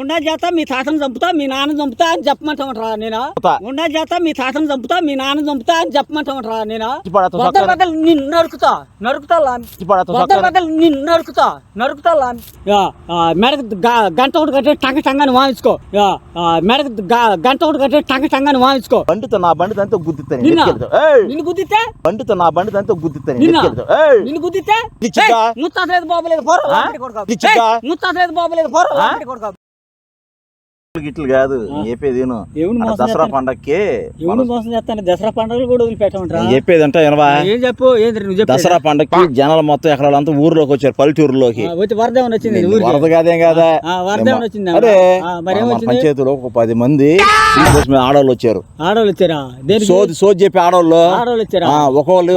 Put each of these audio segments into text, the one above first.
ఉండా చేత మీ తాతను చంపుతా మీ నాన్న చంపుతా అని చెప్పమంటామంటరా నేను. ఉండా చేత మీ తాతను చంపుతా మీ నాన్న చంపుతా అని చెప్పమంటామంటరా నేను? బద్దలు నిన్ను నరుకుతా నరుకుతా బద్దలు బద్దలు నిన్ను నరుకుతా నరుకుతా మెడకు గంట ఒకటి కట్టి టంగ టంగాని వాయించుకో. మెడకు గంట ఒకటి కట్టి టంగ టంగాని వాయించుకో. బండితో నా బండితో అంతా గుద్దిస్తాను నిన్న? గుద్దితే? బండితో నా బండితో అంతా గుద్దిస్తాను నిన్న? గుద్దితే? పిచ్చిగా? ముత్తాత లేదు బాబు లేదు పోరా. ఆ? లాంటి కొడుకా. పిచ్చిగా? ఏయ్, ముత్తాత లేదు బాబు లేదు పోరా. ఇట్లు కాదు చెప్పేది దసరా? పండక్కి మోసం చేస్తాను దసరా పండుగలు కూడా వదిలిపెట్టమంటారా? చెప్పేది అంటే వినవా? ఏం చెప్పు? ఏంది నువ్వు చెప్పు దసరా పండక్కి జనాలు మొత్తం ఎక్కడ వాళ్ళంతా ఊర్లోకి వచ్చారు పల్లెటూరులోకి. వచ్చి వరద ఏమైనా వచ్చింది ఊరికి. వరద కాదేం కాదా? వరద ఏమైనా వచ్చింది అరే మరి పంచాయతీలో ఒక పది మంది ఆడవాళ్ళు వచ్చారు. ఆడవాళ్ళు వచ్చారా? సోది సోది చెప్పి ఆడవాళ్ళు. ఆడవాళ్ళు వచ్చారా?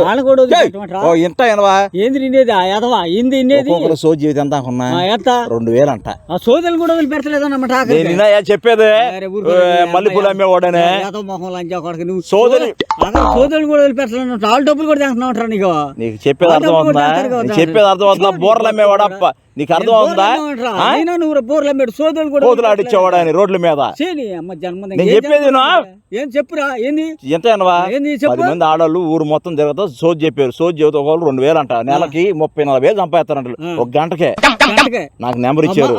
వాళ్ళు కూడా! వదిలిపెట్టమంటారా? ఓ ఇంట వినవా? ఏంది నిండేది ఆ ఎదవా ఏంది ఇన్నేది ఒక్కొక్కరు సోది జీవితం ఎంత ఉన్నా ఆ, ఎంత? రెండు వేలు అంట ఆ సోదలు కూడా చెప్పేది మల్లెపూలు అమ్మేవాడనే సోదరి సోదరులు కూడా వదిలిపెడతాను వాళ్ళ డబ్బులు కూడా తింటున్నావు నీకు? నీకు చెప్పేది అర్థం అవుతుందా చెప్పేది అర్థం అవుతుందా బోర్లు అమ్మేవాడు? నీకు అర్థం అవుతుందా? నువ్వు బోర్లు అమ్మాడు సోదరులు కూడా ఆడిచ్చేవాడు ఆయన రోడ్ల మీద. నేను చెప్పేది? ఏం చెప్పురా? ఏంది? పది మంది ఆడవాళ్ళు ఊరు మొత్తం తిరుగుతా సోది చెప్పారు. సోది చెబుతా ఒకళ్ళు రెండు వేలు అంట. నెలకి ముప్పై నలభై వేలు సంపాదిస్తారంట. ఒక గంటకే. నాకు నెంబర్ ఇచ్చారు.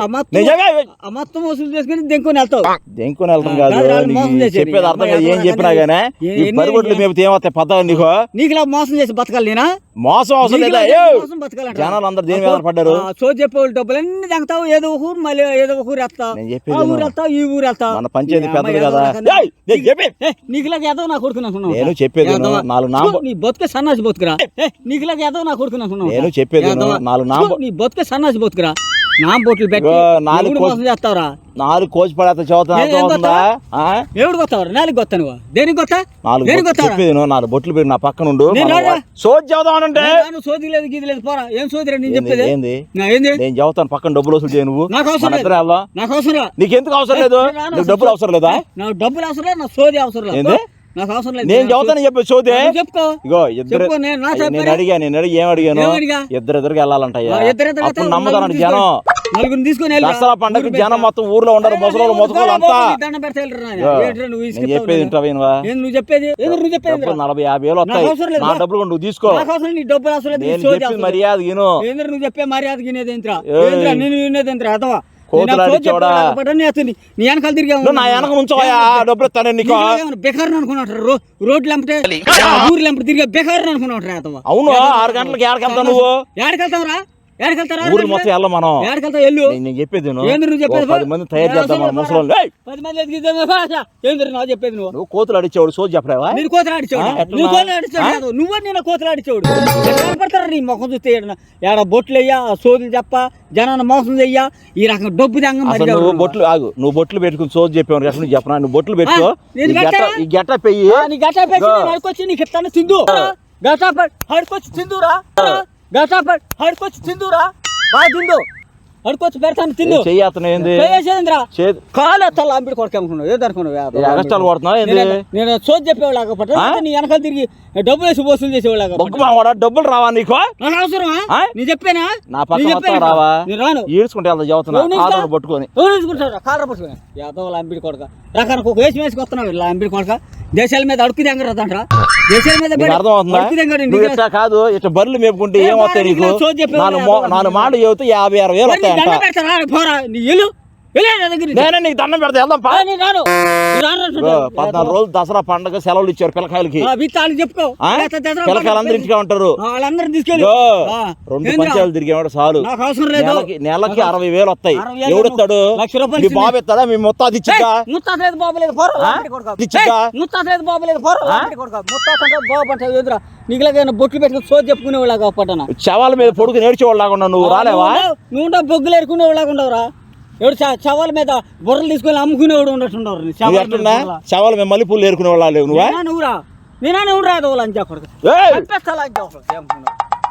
మొత్తం- వసూలు చేసుకుని దెంకొని వెళ్తావు. దేనికొని వెళ్తాం కాదు. చెప్పేది అర్థం కాదు. ఏం చెప్పినా గానీ? ఈ బరిగొడ్లు మేపితే ఏమవుతాయి? పద్ధతి నీకు? నీకు మోసం చేసి బతకాలి నేనా? మోసం అవసరం లేదా. జనాలు అందరు దేని మీద పడ్డారు? చెప్పేవాళ్ళు డబ్బులు అన్ని తంగుతావు. ఏదో ఒక ఊరు మళ్ళీ ఏదో ఒక ఊరు వేస్తావు ఆ ఊరు విను. వెళ్తావు ఈ ఊరు వెళ్తావు మన పంచాయతీ కదా. ఏదో నీకులాగా నా కొడుకు అనుకున్నావు? నేను చెప్పేది. నాలుగు నీ బతుకే సన్నాసి బతుకురా. నీకులాగా ఏదో నా కొడుకు అనుకున్నావు. నేను చెప్పేది. నాలుగు నీ బతుకే సన్నాసి బతుకురా. నా బొట్లు పెట్టి ఇగో, నాలుగు ఎవడు కో- మోసం చేస్తావురా? నాలుగు కోచి పడేస్తా చదువుతా. ఏ- అర్థం ఏం అవుతుందా? ఆ? ఎవడు కొత్తావరా నాలుగు కొత్త నువ్వు దేనికి కొత్త? నాలుగు దేనికి బొట్లు కొత్తావరా చెప్పేది విను. నాలుగు బొట్లు పెట్టి నా పక్కన ఉండు? సోది చదువుతానంటే సోది లేదు గీది లేదు పోరా. ఏం సోదిరా? నేను ఏంది చెప్పేది? ఏంది? నా ఏంది? నేను చదువుతాను పక్కన డబ్బులు వసూలు చేయ నువ్వు. నాకు అవసరం లేదు. నాకు అవసరం నీకు ఎందుకు అవసరం లేదు. డబ్బులు అవసరం లేదా? నాకు డబ్బులు అవసరం లేదు సోది అవసరం లేదు? నాకు అవసరం లేదు. నేను చదువుతాను చెప్పి చెప్పుకో. ఇగో ఇద్దరు నేను అడిగా నేను అడిగి ఏం అడిగాను? ఇద్దరు ఇద్దరికి ఇద్దరు అప్పుడు జనం. తీసుకొని- నలుగురిని తీసుకొని వెళ్ళిరా. దసరా పండగ జనం. మొత్తం ఊర్లో ఉండరు ముసలోళ్ళు ముసలోళ్ళు అంతా. చెప్పేది నువ్వు చెప్పేది? నువ్వు? నలభై యాభై వేలు వస్తాయి. నా డబ్బులు నువ్వు తీసుకో. నీ డబ్బులు నేను చెప్పి లేదు. మర్యాద నువ్వు చెప్పే మర్యాద గినేది ఏంట్రా ఏయ్. ఏంద్రా నేను వినేది ఏంట్రా అదవా కోతులు ఆడిచ్చోడా? నీ వెనకాల తిరిగా నా వెనక ఉంచోయా డబ్బులు ఇస్తాను నీకు. బెకార్ అనుకున్నాడు రోడ్లు ఎంపటే ఊర్లు ఎంపటి తిరిగే బెకార్ అనుకున్నాడు అవును ఆరు గంటలకు ఏడకెళ్తావు నువ్వు? ఏడకెళ్తావురా? ఏడకెళ్తారా ఊర్లు మొత్తం వెళ్ళం మనం. ఎల్లు నేను చెప్పేది నువ్వు చెప్పేది ఓ పది మంది తయారు చేద్దాం మన ముసలోళ్ళు. ఏయ్! పది మంది ఎదిగిద్దాం భాష. ఏంది నువ్వు? చెప్పేది నువ్వు నువ్వు కోతులు అడిచేవాడు సోది చెప్పలేవా? నేను కోతలు ఎట్లా? నువ్వు కోతలు? కాదు. నువ్వు నేను కోతలు ఆడిచాడు పడతారా నీ ముఖం చూస్తే? ఏడ బొట్లు వెయ్యా సోదులు చెప్ప జనాన్ని మోసం చెయ్యా ఈ రకం డబ్బు అసలు నువ్వు బొట్లు ఆగు. నువ్వు బొట్లు పెట్టుకుని సోది చెప్పావు ఎక్కడ నుంచి చెప్పనా? నువ్వు బొట్లు పెట్టుకో. ఈ గెట పెట్టా? ఈ గెట పెయ్యి. నీ గటా పెట్టి నీకు ఇస్తాను తిందు. గటా హడుకొచ్చి తిందురా. గటా హడుకొచ్చి తిందురా బాగా తిందు హడుకొచ్చి పెడతాను తిందు చెయ్యి అతను ఏంది? చేసేంద్రా చేదు కాలు ఎత్తాలి? అంబిడి కొడుకు అనుకున్నావు ఏది అనుకున్నావు ఏ అగస్టాలు కొడుతున్నావా ఏంది? నేను- చోటు పట్ట? నీ వెనకాల తిరిగి డబ్బులు వేసి వసూలు చేసేవాళ్ళ బొగ్గు మావాడా? డబ్బులు రావా నీకు? అవసరమా? నీ చెప్పానా? నా పక్కన? రావా? నేను రాను. ఈడ్చుకుంటే వెళ్తా చదువుతున్నా. ఎవరు నీకు? కాళ్ళు పట్టుకొని. కాలర అంబిడి కొడక. రకానికి ఒక వేసి వేసుకు వస్తున్నావు ఇలా అంబిడి కొడక. దేశాల మీద అడుగు తెంగరదంట్రా దేశాల మీద అర్థం కాదు ఇట్లా బర్రెలు మేపుకుంటే ఏ ఏం వస్తాయి బాగా నీకు నీకు సోది చెప్పేవాడు నాలుగు మాటలు చెబితే యాభై అరవై వేలు వస్తాయంట దండ పెడతారా పోరా నీ ఇల్లు. నేనే నీకు దండం పెడతా వెళ్దాం. పద్నాలుగు రోజులు దసరా పండగ సెలవులు ఇచ్చారు పిల్లకాయలకి. ఆ, వీళ్ళకి చెప్పుకో. ఆ? లేకపోతే దసరా పిల్లకాయలు అందరూ ఇంటికే ఉంటారు. రెండు? పంచాలు తిరిగేవాడు చాలు. నెలకి అరవై వేలు వస్తాయి. రూపాయలు నీ బాబు ఎత్తాడా? మీ మొత్తం ఇచ్చిద్దా? ముత్తాత లేదు బాబు లేదు. పోరా ఆ? లాంటి కొడుకా. ఇచ్చిద్దా? ఏయ్, ముత్తాత లేదు బాబు లేదు. పోరా లాంటి కొడుకా. ముత్తాత అంటే బాబు అంటే ఎదురా నీకులాగా బొట్లు పెట్టుకుని సోది చెప్పుకునే వాళ్ళగా పడ్డాను శవాల మీద పొడుగు నేర్చేవాళ్ళు లాగా ఉన్నావు. నువ్వు రాలేవా? నువ్వు బొగ్గులు ఎరుకునే వాళ్ళగా ఉండవురా. ఎవడు చ- చవాల మీద బుర్రలు తీసుకొని అమ్ముకునేవాడు నువ్వు చవాల మీద మీద మల్లెపూలు ఏరుకునే వాళ్ళ నువ్వా? నేనా నువ్వురా నేనా నువ్వు రాదు లంచా కొడుకు.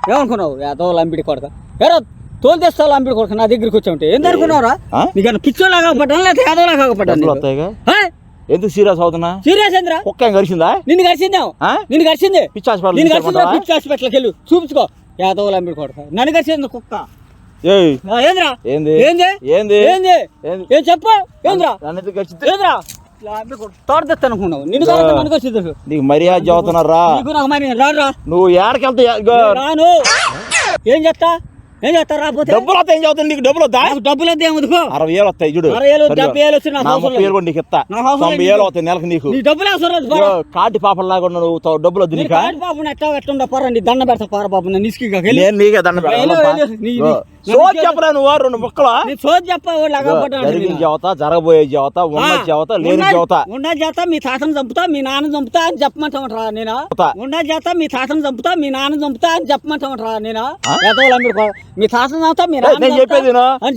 ఏమనుకున్నావు యాదో లంబిడి కొడక? ఎరా తోలు తెస్తా లంబిడి కొడుకు. నా దగ్గరికి వచ్చి ఉంటే ఏం అనుకున్నావురా? నీకన్నా లేకపోతే యాదవలాగా డబ్బులు పడ్డాను వస్తాయిగా? ఎందుకు సీరియస్ అవుతున్నా? సీరియస్ ఏంద్రా? కుక్క కరిచిందా నిన్ను ఆ? నిన్ను కరిచింది పిచ్చి హాస్పిటల్ నిన్ను? పిచ్చి హాస్పిటల్కి వెళ్ళు. చూపించుకో. యాదవులు అమ్మిడి కొడక. నన్ను కరిచింది కుక్క? ఏంద్రా? ఏంది? ఏంది? ఏంది? ఏంది? ఏంది? ఏం చెప్పు? ఏంద్రా? నన్ను ఏంద్రా? నిన్ను నీకు మర్యాద చదువుతున్నారా? నువ్వు రాను. ఏం చేస్తా? ఏం చేస్తా? రాకపోతే డబ్బులు వస్తాయి ఏం చదువుతుంది? నీకు డబ్బులు వద్దా? డబ్బులు వద్ద ఏముందుకో అరవై వేలు వస్తాయి చూడు. అరవై. డెబ్బై వేలు వచ్చి నాకు ముప్పై ఇస్తా. తొంభై అవుతాయి నెలకు నీకు. నీ డబ్బులు అవసరం లేదు ఇగో, కాటి పాపలాగా ఉన్న నువ్వు. డబ్బులు వద్దు నీకా? బాబు ఎట్లా ఎట్లా నీ దండ పెడతా పార నేను నీకే దండ వెళ్ళు, చెప్పరా నువ్వు రెండు ముక్కలు? నీ సోది చెప్పావు జరిగిన జావత జరగబోయే జావత ఉన్న జావత లేని జావత. ఉన్న చేత మీ తాతను చంపుతా మీ నాన్న చంపుతా అని చెప్పమంటామంటరా నేను? చంపుతా. ఉన్న చేత మీ తాతను చంపుతా మీ నాన్న చంపుతా అని చెప్పమంటామంటరా నేను? మీ తాతను చంపుతా మీ నేను చెప్పేది. అని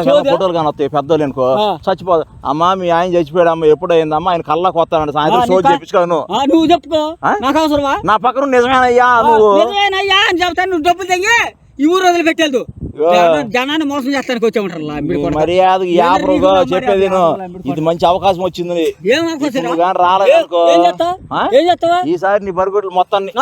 అవసరం సోదా? ఫోటోలు కానీ వస్తాయి పెద్దోళ్ళు అనుకో. చచ్చిపోదు. అమ్మా మీ ఆయన చచ్చిపోయాడు అమ్మ ఎప్పుడు అయిందమ్మా ఆయన కళ్ళకు వస్తానంట ఆ, సాయంత్రం సోది ఆ, నువ్వు చెప్పుకో? నాకు అవసరమా? నా పక్కన నిజమేనయ్యా నువ్వు. నిజమేనయ్యా అని చెప్తాను డబ్బులు తెగి ఈ ఊరు వదిలిపెట్టేది ఇగో. జనాన్ని మోసం చేస్తానికి వచ్చామంటారు మర్యాద? చెప్పేది. ఇది మంచి అవకాశం వచ్చింది? ఈసారి నీ బరుగుడ్లు మొత్తాన్ని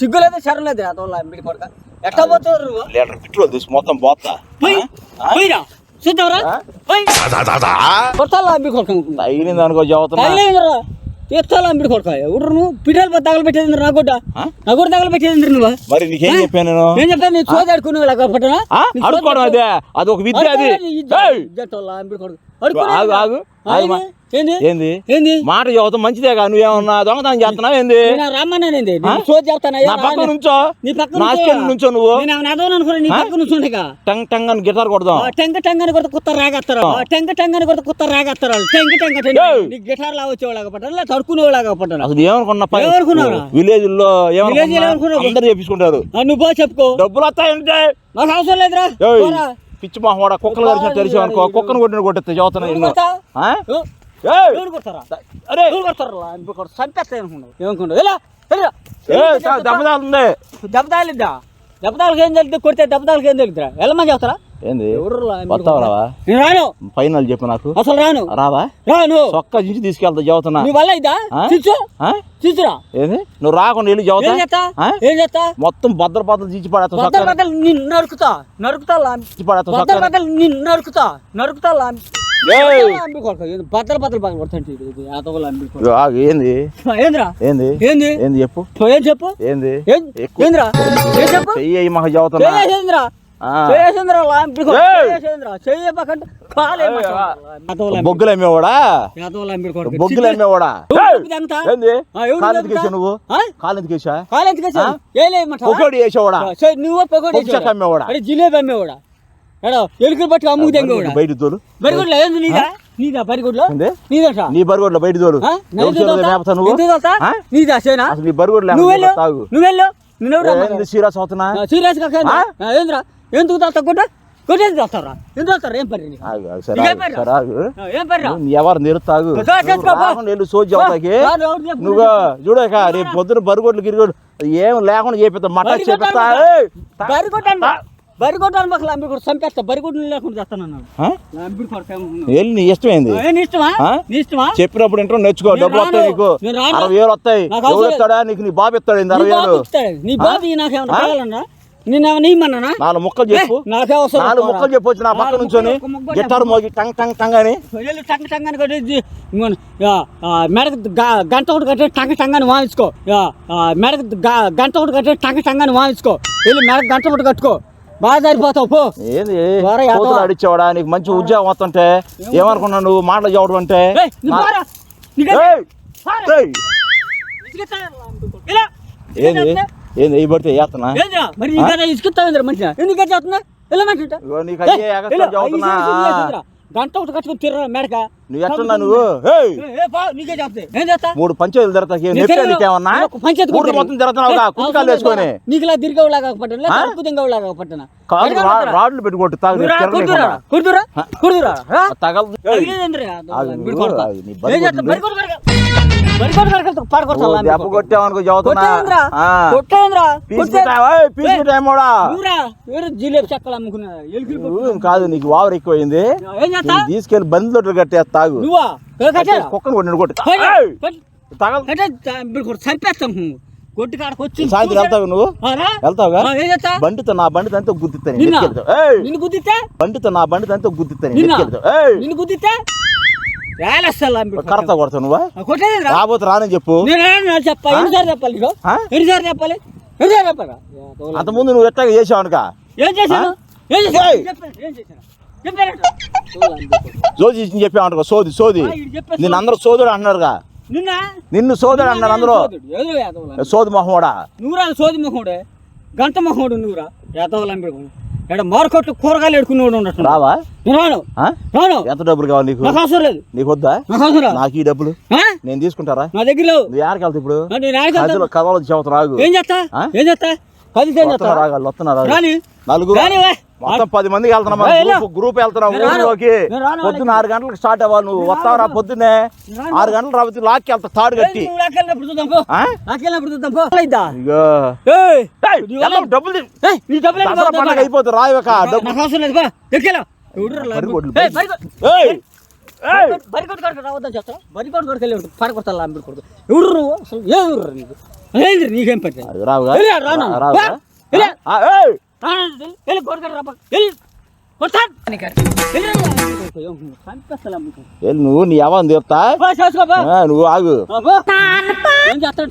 సిగ్గు లేదు శరం లేదు అదోళ్ళ అంబిడి కొడక. ఎట్లా పోతారు నువ్వు? లీటర్ పెట్రోల్ తీసి మొత్తం పోతా. కొడక? అనుకో చదువుతున్నా. తీస్తాలా అంబిడి కొడక? ఎవరు నువ్వు? పోతే తగలబెట్టేది నా ఆ? నా గుడ్డ తగలబెట్టేది నువ్వు? మరి నీకేం చెప్పాను నేను? చెప్తాను నీ చోద ఆడుకునే పట్టనా? ఆ? అడుక్కోవడం అదే అది. ఒక విద్య అది. ఏయ్! ఆగు ఆగు ఆగు. మా- ఏంది? మాట చదువుతాం మంచిదే కాదు నువ్వేమన్నా దొంగతనం చేస్తున్నావు ఏంది? పక్క నుంచో. నీ పక్క నుంచో. నువ్వు. అనుకున్నా నీ పక్క నుంచి ఉండగా. టంగ్ టంగ్ అని గిటార్ కొడదాం. టెంక టెంగని కొడుతు కుత్త రాగత్తారు. టెంక టెంగని కొడుతు కుత్త టెంక టెంక ఏయ్! నీ గిటార్ లా వచ్చేవాళ్ళగా పట్టాను లేదా తడుకునేవాళ్ళగా పట్టాను అసలు ఏమనుకున్నా? విలేజ్లో విలేజ్లో ఏమనుకున్నా ఏమనుకున్నావు? అందరు చేపించుకుంటారు నువ్వు పో చెప్పుకో. డబ్బులు వస్తాయంటే? నాకు అవసరం లేదురా. పిచ్చి మొహవాడ కుక్కలు కలిసి తెలిసి అనుకో కుక్కను కొట్టిన కొట్టిస్తే చదువుతున్నా కొడతారా? అరే! ఎవరు కొడతారా? ఇంకో కొడతా. చంపేస్తా అనుకున్నావు ఏమనుకున్నావు ఎలా ఎలా ఏయ్, చా- దెబ్బ తాగుతుంది. దెబ్బతాలిద్దా దెబ్బతాలకి ఏం తెలుస్తుంది కొడితే దెబ్బతాలకి ఏం తెలుస్తుందా వెళ్ళమని చెప్తారా? ఏంది? రాను. ఫైనల్ చెప్పు నాకు. అసలు రాను. రావా? రాను. చొక్క చించి తీసుకెళ్తా చదువుతున్నా. నీ వల్ల ఇదా? చూచురా. ఏంది? నువ్వు రాకుండా వెళ్ళి ఏం చదువుతా? ఏం చేస్తా? మొత్తం భద్ర భద్ర తీసి పడేస్తా నిన్ను నరుకుతా. నరుకుతా లాం- తీసి పడేస్తా బద్దలు చొక్కా బద్దలు నిన్ను నరుకుతా. నరుకుతా లాం- ఏయ్! లాంబి కొడక. ఇది బద్దలు బద్దలు బాగా కొడతాంటి ఇది. ఇది ఆతోగ లాంబి కొడక. ఇగో ఆగు, ఏంది? ఏంద్రా? ఏంది? ఏంది? ఏంది చెప్పు? ఏం చెప్పు? ఏంది. ఏంద్రా? ఏం చెప్పు? చెయ్యి మాకు చదువుతున్నా. చేసేంద్రా బొగ్గులు అమ్మేవాడా? అమ్మేవాడా? నువ్వు? ఆ? కాలు ఎందుకు వేసా కాలు ఎందుకు వేసావు? ఆ? ఏం లేమంటావా? ఒకటి వేసేవాడా ఆ, సరే, నువ్వు పకోడీ పొగ్గు చెక్క అమ్మేవాడా? అరే జిలేబీ అమ్మేవాడా? ఎడో ఎలుకలు పట్టుకు అమ్ముకు తెంగేవాడా? బయట తోలు. బరిగొడ్లో? ఏంది నీదా? నీదా బరిగొడ్లో? ఏంది? నీదేంటా నీ బరిగొడ్ల బయట తోలు? మేపుతా నువ్వు? నీదా సేనా నీ బరిగొడ్లు సీరియస్ అవుతున్నా సీరియస్? ఏంద్రా? ఎందుకు గుడ్డ గుడ్డ ఎందుకు ఏం పని నీకు? నీకేం పని? ఆ, ఏం పని రా? నువ్వు ఎవరు నిరుతాగు దా, చేసుకో, పో. వెళ్ళు సోజి అవుతాకి రా, రా? నువ్వు చూడక రేపు పొద్దున బరిగొడ్లు గిరిగొడ్లు ఏం లేకుండా చేపిస్తా మటన్ బరిగొడ్డు చేపిస్తా. ఏయ్! లాంబి కొడుకు చంపేస్తా లేకుండా ఆ? లాంబి ఏమో. వెళ్ళి నీ ఇష్టమైంది ఏ, నీ ఇష్టమా ఆ? నీ ఇష్టమా చెప్పినప్పుడు ఇంట్లో నేర్చుకో నేను డబ్బులు వస్తాయి రాను. నీకు నేను రాను. అరవై వేలు వస్తాయి నాకు అవసరం ఎవరు ఇస్తాడా నీకు నీ బాబు ఇస్తాడు ఇంత నీ అరవై బాబు వేలు ఇస్తాడు. నీ బాబు? కావాలన్నా నేనేమన్నా నీమన్నానా నాలుగు ముక్కలు చెప్పు. నాకే అవసరం నాలుగు. ముక్కలు చెప్పొచ్చు నా పక్క నుంచొని. గిటార్ మోగి టంగ్ టంగ్ టంగ్ అని. టంగ టంగని కొట్టి జి- ఇంకోని, యా, ఆ, మెడకు గ- గంట ఒకటి కట్టి టంగ టంగని వాయించుకో. యా, ఆ, మెడకు గంట ఒకటి కట్టి టంగ టంగని వాయించుకో. వెళ్ళి మెడకు గంట ఒకటి కట్టుకో. బాగా సరిపోతావు పో. అడిచేవాడా? నీకు మంచి ఉద్యోగం వస్తుంటే. ఏమనుకున్నావు నువ్వు? మాటలు చెప్పడం అంటే. ఏంది? ఈ పడితే చేస్తున్నా? ఏంద్రా? మరి నీ కదా మంచిగా ఎందుకు చేస్తున్నా ఇగో నీకు అయ్యే ఎగస్ట్రా చదువుతున్నా గంట ఒకటి కట్టుకుని తిర్ర మేడక. నువ్వు ఎట్టున్నా నువ్వు? మూడు పంచాయతీలు తిరగతాకి నీ నెప్పే తిరగను. నీకేమన్నా? ఒక పంచాయతీ ఊరు కొట్టాను. మొత్తం కుట్టుకాలు వేసుకొని. నీకు ఇలా పట్టిన కాదు రాడ్లు పెట్టి కొట్టు తాగు కుర్దురా కుర్దురా తగలదు కాదు నీకు వావర్ ఎక్కువైంది. తీసుకెళ్ళి బందిలో కట్టేసి తాగు. నువ్వా? కుక్కను కొట్టి కొట్టు చంపేస్తాం కొట్టి కాడకు వచ్చి సాయంత్రం వెళ్తావు. వెళ్తావుగా? బండితో నా బండి అంతా గుద్దిస్తాను నిన్న. ఏయ్! నిన్ను గుద్దితే బండితో నా బండి అంతా గుద్దిస్తాను నిన్న. గుద్దితే కొడతావు నువ్వా? కొట్టేది రా? రాబోతే రానని చెప్పు. చెప్పాలి? ఎన్నిసార్లు చెప్పాలి? ఎన్నిసార్లు చెప్పాలా? ముందు నువ్వు ఎట్టాగా చేసావు అనుక? ఏం చేశాను? ఏం చేశాను? చెప్పాను ఏం చేశాను చెప్పారట సోది సోది. చెప్పే నిన్ను అందరూ సోదుడు అంటున్నారుగా నిన్న? నిన్ను సోదరు అన్నారు అందరూ. సోది మొహమోడా నువ్వురా సోది మొహముడే. గంట మొహముడు నువ్వురా ఇక్కడ మార్కెట్లో కూరగాయలు ఎడుకునేవాడు ఉండటం రావా? రాను? రాను. ఎంత డబ్బులు కావాలి నీకు? నాకు అవసరం లేదు. నీకు వద్దా? నాకు ఈ డబ్బులు? నేను తీసుకుంటారా? నా దగ్గర నువ్వు యాడికి వెళ్తావు ఇప్పుడు? నేను కథలు చెబుతా రాగు. ఏం చేస్తా? ఏం చేస్తా? పది ఏం చేస్తా? రాగాలి వస్తున్నారు రాగాలి. రాని. నలుగురు. మొత్తం పది మందికి వెళ్తున్నాం. గ్రూప్ వెళ్తున్నాం. ఊళ్ళోకి పొద్దున్న ఆరు గంటలకు స్టార్ట్ అవ్వాలి నువ్వు. వస్తావరా పొద్దున్నే. రాను. ఆరు గంటలు రాబోతే లాక్కి వెళ్తా తాడు కట్టి. డబ్బులు? పండగ అయిపోతుంది రాయక డబ్బు. నాకు కాడికి రావద్దని కాడికి వెళ్ళి పడకొడతా ఎవరు నువ్వు? అసలు ఏ పట్టింది? రాను. వెళ్ళి. రాబా వెళ్ళి కొడతాను వెళ్ళి నువ్వు నీ ఎవరిని తీస్తా నువ్వు ఆగు. ఏం చేస్తాడు